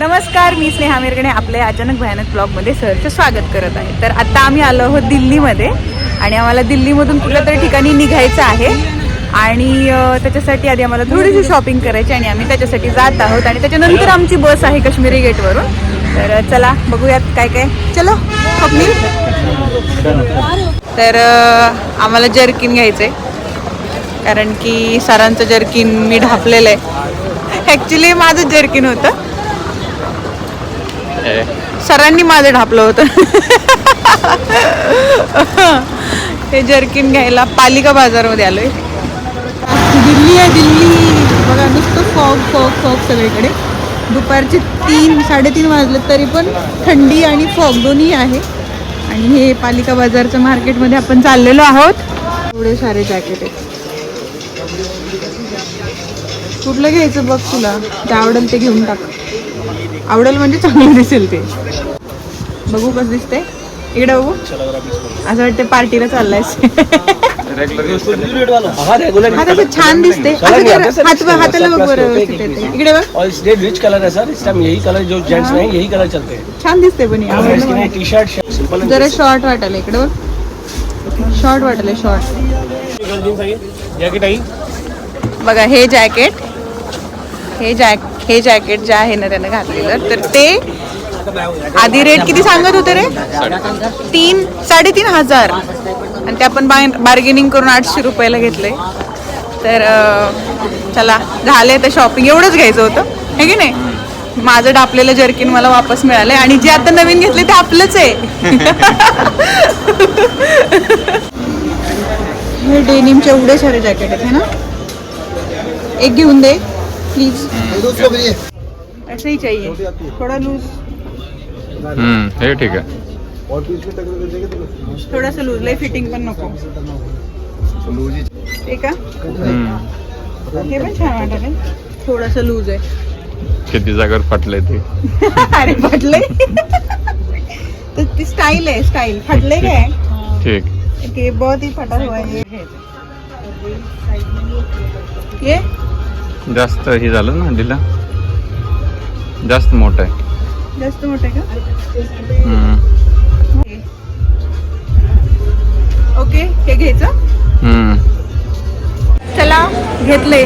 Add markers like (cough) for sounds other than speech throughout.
नमस्कार मी स्नेहा मिरगणे आपल्या अचानक भयानक ब्लॉगमध्ये सहर्ष स्वागत करत आहे. तर आता आम्ही आलो आहोत दिल्लीमध्ये आणि आम्हाला दिल्लीमधून कुठल्या तरी ठिकाणी निघायचं आहे. आणि त्याच्यासाठी आधी आम्हाला थोडीशी शॉपिंग करायची आणि आम्ही त्याच्यासाठी जात आहोत. आणि त्याच्यानंतर आमची बस आहे काश्मीरी गेटवरून. तर चला बघूयात काय काय. चलो स्वप्नील तर आम्हाला जर्किन घ्यायचं आहे कारण की सरांचं जर्किन मी ढापलेलं आहे. ॲक्च्युली माझं जर्किन होतं. सरांनी माझं ढापलं होतं. हे जर्किन घ्यायला पालिका बाजारमध्ये आलोय. दिल्ली आहे दिल्ली. बघा नुसतं फॉग फॉग फॉग सगळीकडे. दुपारचे तीन साडेतीन वाजले तरी पण थंडी आणि फॉग दोन्ही आहे. आणि हे पालिका बाजारच्या मार्केटमध्ये आपण चाललेलो आहोत. एवढे सारे जॅकेट आहेत. कुठलं घ्यायचं बघ तुला? ते आवडेल ते घेऊन टाक. आवडेल म्हणजे चांगलं दिसेल ते. बघू कसं दिसतंय. इकडे बघू. असं वाटतं पार्टीला तसं छान दिसते हाताला बघ बरं. इकडे बघ. रिच कलर है सर इस टाइम यही कलर जो जेंट्स में यही कलर चलते. हैं. छान दिसते पण. टी शर्ट सिंपल जरा शॉर्ट वाटायला इकडे बघ. शॉर्ट वाटायला शॉर्ट बघा हे जॅकेट हे जॅक हे जॅकेट जे आहे ना त्यानं घातलेलं तर ते आधी रेट किती सांगत होते रे? तीन साडेतीन हजार. आणि ते आपण बाय बार्गेनिंग करून आठशे रुपयाला घेतले तर चला झाले तर शॉपिंग एवढंच घ्यायचं होतं. हे की नाही? माझं डापलेलं जर्किन मला वापस मिळालंय. आणि जे आता नवीन घेतले ते आपलंच आहे. हे (laughs) डेनिमचे एवढे सारे जॅकेट आहेत ना? एक घेऊन दे. प्लीज़ ऐसे ही चाहिए। थोड़ा लूज हम्म हे। ठीक आहे थोडासा लूज लय फिटिंग पण नको। ते का हम्म. हे? पण छान वाटत थोडासा लूज आहे किती जागेवर फाटले ते अरे फाटले तर ती स्टाईल आहे स्टाईल फाटले काय ठीक। कि बहुत ही फटा हुआ है। ये? जास्त हे झालं ना दिला जास्त मोठं आहे. जास्त मोठे का? हम्म. ओके हे घ्यायचं. चला घेतले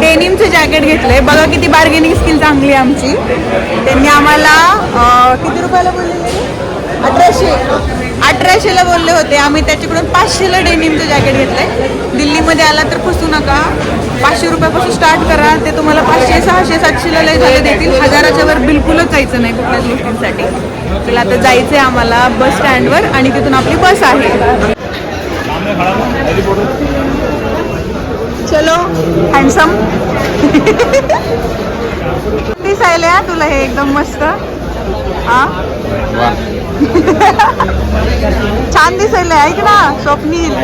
डेनिमचं जॅकेट घेतलंय. बघा किती बार्गेनिंग स्किल चांगली आहे आमची. त्यांनी आम्हाला किती रुपयाला बोलले अठराशे. अठराशेला बोलले होते. आम्ही त्याच्याकडून पाचशेला डेनिमचं जॅकेट घेतलंय. दिल्लीमध्ये आला तर फसू नका. पाचशे रुपयापासून स्टार्ट करा. ते तुम्हाला पाचशे सहाशे सातशेला लय झाले देतील. हजाराच्या वर बिलकुलच जायचं नाही कुठल्याच गोष्टींसाठी. तर आता जायचंय आम्हाला बस स्टँडवर आणि तिथून आपली बस आहे. चलो हँडसम दिसायला तुला हे एकदम मस्त. हा? छान दिसायला ऐक ना स्वप्नील.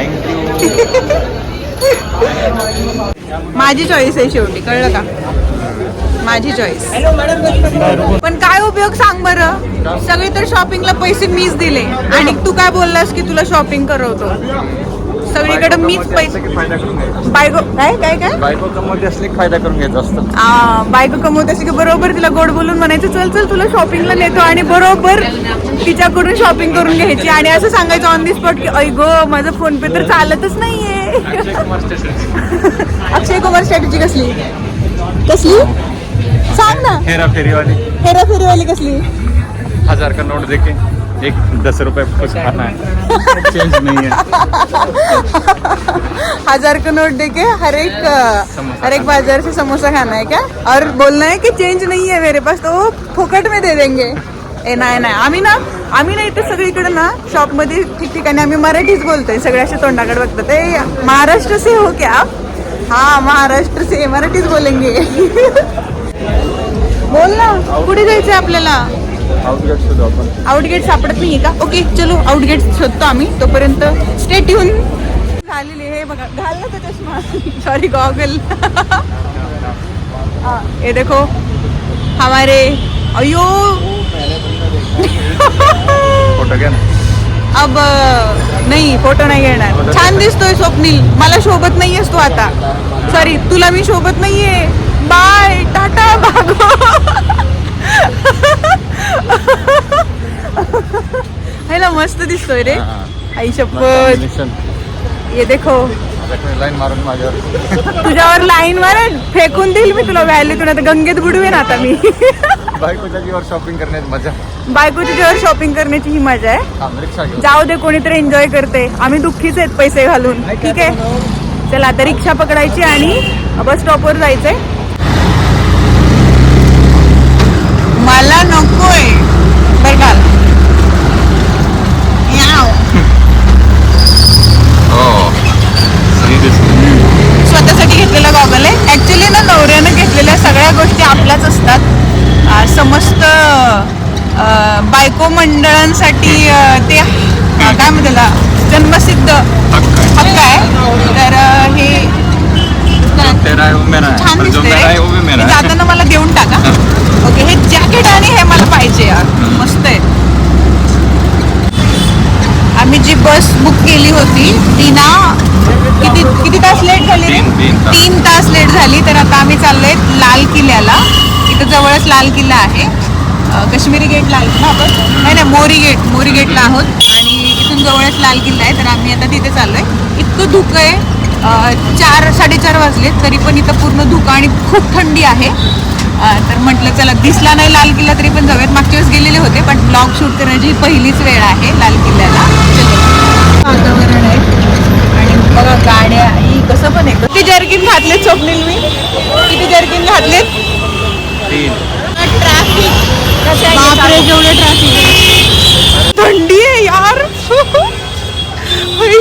(laughs) माझी चॉईस आहे शेवटी कळलं का? माझी चॉईस पण काय उपयोग सांग बरं? सगळे तर शॉपिंगला पैसे मीच दिले. आणि तू काय बोललास की तुला शॉपिंग करवतो? सगळीकडे मीच पैसे बायको काय काय काय? बायको कमवते असली फायदा करून घ्यायचा असतं. आ, बायको कमवत असे की बरोबर तिला गोड बोलून म्हणायचं चल चल तुला शॉपिंगला नेतो आणि बरोबर तिच्याकडून शॉपिंग करून घ्यायची. आणि असं सांगायचं ऑन दी स्पॉट की ऐ गो माझा फोन पे तर चालतच नाहीये. अक्षय कुमार स्ट्रॅटेजी (laughs) कसली? कसली? सांग ना. हेरा फेरीवाली. हेरा फेरीवाली कसली? हजार का नोट देके. एक दस रुपए कुछ खाना है चेंज नहीं है हजार का नोट देके हर एक समोसा हर एक बाजार से समोसा खाना है क्या? और बोलना है कि चेंज नहीं है मेरे पास तो वो फुकट में दे देंगे. ए नाही नाही. आम्ही ना आम्ही ना इथे सगळीकडे ना शॉपमध्ये ठिकठिकाणी आम्ही मराठीच बोलतोय. सगळे असे तोंडाकडे बघतात. ए महाराष्ट्र से हो क्या आप? हाँ महाराष्ट्र से मराठीच बोलेंगे. (laughs) बोल ना कुठे जायचंय आपल्याला? आउटगेट शोधू आपण. आउटगेट सापडत नाहीये का? ओके चलो आउटगेट शोधतो आम्ही. तोपर्यंत स्टेट येऊन झालेली हे बघा. घालला तो चष्मा. सॉरी गॉगल ये देखो. हमारे अयो. फोटो घ्या अब नाही फोटो नाही घेणार. छान दिसतोय स्वप्नील. मला शोभत नाहीयेस तू आता. सॉरी तुला मी शोभत नाहीये. बाय टाटा (laughs) (laughs) ह्याला मस्त दिसतोय रे. आई शपथ. ये देखो. लाईन मारून माझ्यावर. (laughs) तुझ्यावर लाईन मारून? फेकून देईल मी तुला व्हॅल्यू तुला आता गंगेत बुडवेन आता मी. (laughs) बायकोच्या जीवर शॉपिंग करण्याची मजा. बायकोच्या जीवर शॉपिंग करण्याची ही मजा आहे. जाऊ दे कोणीतरी एन्जॉय करते. आम्ही दुःखीच आहेत पैसे घालून. ठीक आहे? चला आता रिक्षा पकडायची आणि बस स्टॉपवर जायचंय. मला नकोय बर दिसते स्वतःसाठी घेतलेला गॉगल आहे. ऍक्च्युली ना नवऱ्यानं घेतलेल्या सगळ्या गोष्टी आपल्याच असतात. समस्त बायको मंडळांसाठी ते काय म्हणते त्याला? जन्मसिद्ध हक्क आहे. तर हे छान और जो मेरा वो भी दिसतंय मेरा जाताना मला देऊन टाका. ओके हे जॅकेट आणि हे मला पाहिजे यार. मस्त आहे. आम्ही जी बस बुक केली होती ती ना किती किती तास लेट झाली रे? तीन- तास. लेट झाली तर आता आम्ही चाललोय लाल किल्ल्याला. इथं जवळच लाल किल्ला आहे. काश्मीरी गेटला आलो ना आपण? नाही नाही मोरी गेट मोरी गेटला आहोत. आणि इथून जवळच लाल किल्ला आहे तर आम्ही आता तिथे चाललोय. इतकं धुकं आहे. चार साडेचार वाजले तरी पण इथं पूर्ण धुकं आणि खूप थंडी आहे. तर म्हटलं चला दिसला नाही लाल किल्ला तरी पण जाऊयात. मागच्या वेळेस गेलेले होते पण ब्लॉग शूट करण्याची पहिलीच वेळ आहे लाल किल्ल्याला. चलो. वातावरण आहे. आणि बघा गाड्या ही कसं पण आहे. किती जर्किन घातलेत स्वप्नील मी? किती जर्किन घातलेत? तीन. ट्रॅफिक. बापरे जेवढं ट्रॅफिक थंडी आहे यार.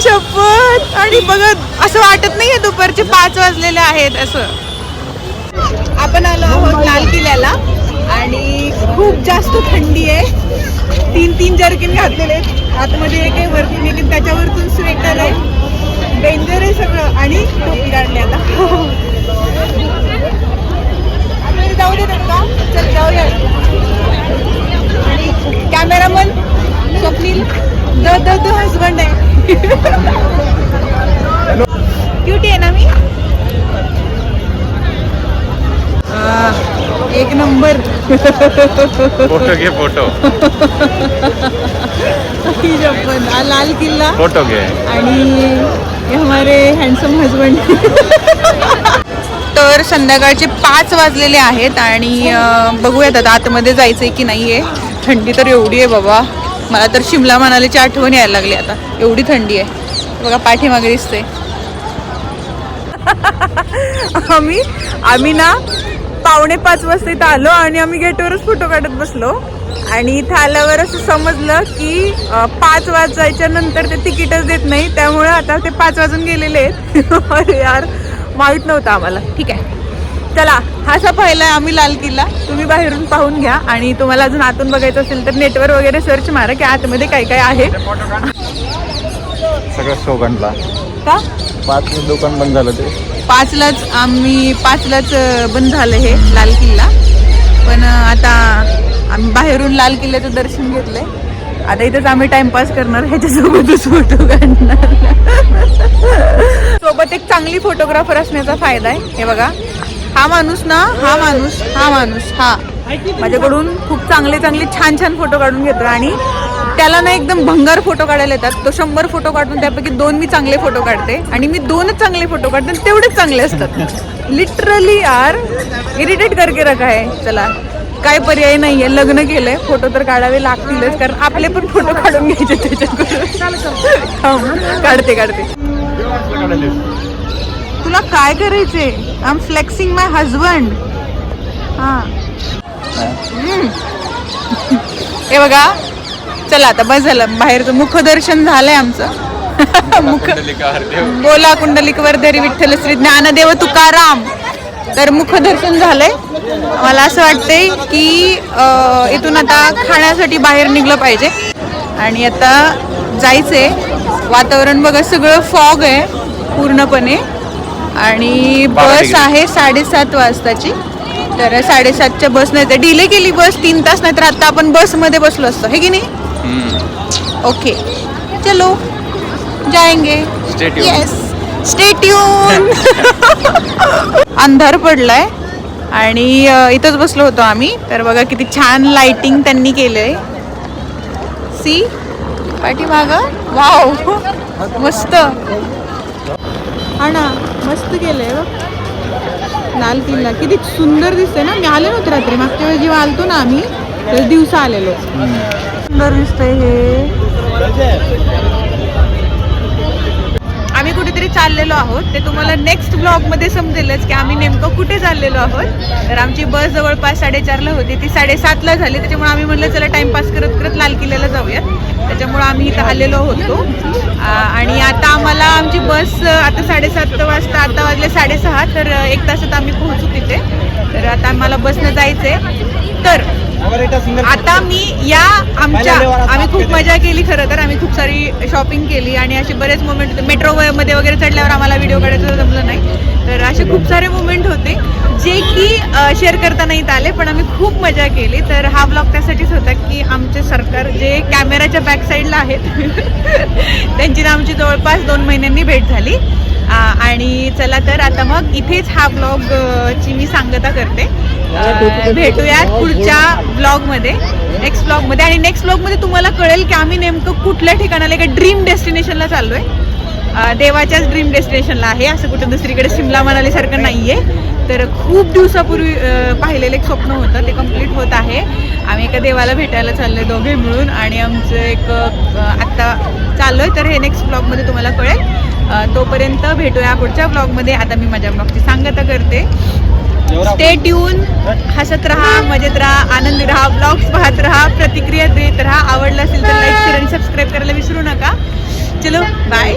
शपथ. आणि बघत असं वाटत नाहीये दुपारचे पाच वाजलेले आहेत असं. आपण आलो आहोत लाल किल्ल्याला. आणि खूप जास्त थंडी आहे. तीन तीन जर्किन घातलेले आहेत. आतमध्ये एक आहे वरती एक त्याच्यावरतून स्वेटर आहे. डेंजर आहे सगळं. आणि टोपी काढली आता. जाऊ दे का चल जाऊया. आणि cameraman Swapnil the the the husband आहे. (laughs) क्युटी आहे ना मी? एक नंबर. फोटो घे फोटो. ही लाल किल्ला. फोटो घे. आणि हे हमारे हँडसम हजबंड तर संध्याकाळचे पाच वाजलेले आहेत आणि बघूयात आता आतमध्ये जायचंय की नाहीये. थंडी तर एवढी आहे बाबा. मला तर शिमला मनालीची आठवण यायला लागली आता. एवढी थंडी आहे. बघा पाठीमागे दिसते (laughs) आम्ही आम्ही ना पावणे पाच वाजता इथं आलो आणि आम्ही गेटवरच फोटो काढत बसलो. आणि इथं आल्यावर असं समजलं की पाच वाजायच्या नंतर ते तिकीटच देत नाही. त्यामुळे आता ते पाच वाजून गेलेले आहेत. (laughs) अरे यार माहीत नव्हतं आम्हाला. ठीक आहे. चला हा असा आहे आम्ही लाल किल्ला. तुम्ही बाहेरून पाहून घ्या. आणि तुम्हाला अजून आतून बघायचं असेल तर नेटवर वगैरे सर्च मारा की आतमध्ये काय काय आहे. सगळं का? पाच दुकान बंद झालं ते. पाचलाच आम्ही पाचलाच बंद झालं हे लाल किल्ला. पण आता आम्ही बाहेरून लाल किल्ल्याचं दर्शन घेतलंय. आता इथेच आम्ही टाइमपास करणार ह्याच्यासोबतच फोटो काढणार. सोबत एक चांगली फोटोग्राफर असण्याचा फायदा आहे. हे बघा. हा माणूस ना हा माणूस हा माणूस हा. माझ्याकडून खूप चांगले चांगले छान छान फोटो काढून घेतो आणि त्याला ना एकदम भंगार फोटो काढायला येतात. तो शंभर फोटो काढून त्यापैकी दोन मी चांगले फोटो काढते आणि मी दोनच चांगले फोटो काढते आणि तेवढेच चांगले असतात. लिटरली आर इरिटेट करके रखा आहे. चला काय पर्याय नाहीये. लग्न केलंय. फोटो तर काढावे लागतीलच कारण आपले पण फोटो काढून घ्यायचे त्याच्याकडून काढते काढते. तुला काय करायचंय? I am flexing my husband हा (laughs) हे बघा. चला आता बस झालं. बाहेरचं मुखदर्शन झालंय आमचं. मुख बोला कुंडलिक वर्धरी विठ्ठल श्री ज्ञानदेव तुकाराम. तर मुखदर्शन झालंय. मला असं वाटतंय की इथून आता खाण्यासाठी बाहेर निघलं पाहिजे. आणि आता जायचंय. वातावरण बघा सगळं फॉग आहे पूर्णपणे. आणि बस. आहे साडेसात वाजताची. तर साडेसातच्या बस नाही तर डिले केली बस तीन तास नाही तर आता आपण बसमध्ये बसलो असतो. हे की नाही? ओके चलो जाएंगे. Stay tuned. Yes stay tune अंधार पडलाय. आणि अ, इथंच बसलो होतो आम्ही. तर बघा किती छान लाइटिंग त्यांनी केलंय. सी पाठीमाग? वाव मस्त. हा ना मस्त केलंय बघ. लाल किल्ला किती सुंदर दिसतंय ना. मी आले नव्हते रात्री. मागच्या वेळी जेव्हा आलतो ना आम्ही तर दिवसा आलेलो. सुंदर दिसतंय हे. आम्ही कुठेतरी चाललेलो आहोत. ते तुम्हाला नेक्स्ट ब्लॉगमध्ये समजेलच की आम्ही नेमकं कुठे चाललेलो आहोत. तर आमची बस जवळपास साडेचारला होती. ती साडेसातला झाली. त्याच्यामुळे आम्ही म्हणलं चला टाइमपास करत करत लाल किल्ल्याला जाऊयात. त्याच्यामुळे आम्ही इथं आलेलो होतो. आणि आता आम्हाला आमची बस आता साडेसात वाजता आता वाजले साडेसहा. तर एक तासात आम्ही पोहोचू तिथे. तर आता आम्हाला बसनं जायचंय. तर आता मी या आमच्या आम्ही खूप मजा केली खरं तर. आम्ही खूप सारी शॉपिंग केली आणि असे बरेच मोमेंट होते मेट्रो मध्ये वगैरे चढल्यावर आम्हाला व्हिडिओ काढायचं जमलं नाही. तर असे खूप सारे मोमेंट होते जे की शेअर करता नाहीत आले पण आम्ही खूप मजा केली. तर हा ब्लॉग त्यासाठीच होता की आमचे सरकार जे कॅमेराच्या बॅक साईडला आहेत (laughs) त्यांची ना आमची जवळपास दोन महिन्यांनी भेट झाली. आणि चला तर आता मग इथेच हा ब्लॉग ची मी सांगता करते. भेटूयात पुढच्या ब्लॉगमध्ये नेक्स्ट ब्लॉगमध्ये आणि नेक्स्ट ब्लॉगमध्ये तुम्हाला कळेल की आम्ही नेमकं कुठल्या ठिकाणाला एका ड्रीम डेस्टिनेशनला चाललोय. अ, देवाच्याच ड्रीम डेस्टिनेशनला आहे. असं कुठं दुसरीकडे शिमला मनालीसारखं नाही आहे तर खूप दिवसापूर्वी पाहिलेलं एक स्वप्न होतं. ते कंप्लीट होत आहे. आम्ही एका देवाला भेटायला चाललोय दोघे मिळून. आणि आमचं एक आत्ता चाललोय. तर हे नेक्स्ट ब्लॉगमध्ये तुम्हाला कळेल. तोपर्यंत भेटूया पुढच्या ब्लॉगमध्ये आता मी माझ्या ब्लॉगची सांगता करते. स्टे ट्यून हसत राहा मजेत राहा आनंदी राहा ब्लॉग्स पाहत राहा प्रतिक्रिया देत राहा. आवडलं असेल तर लाईक शेअर आणि सबस्क्राईब करायला विसरू नका. चलो बाय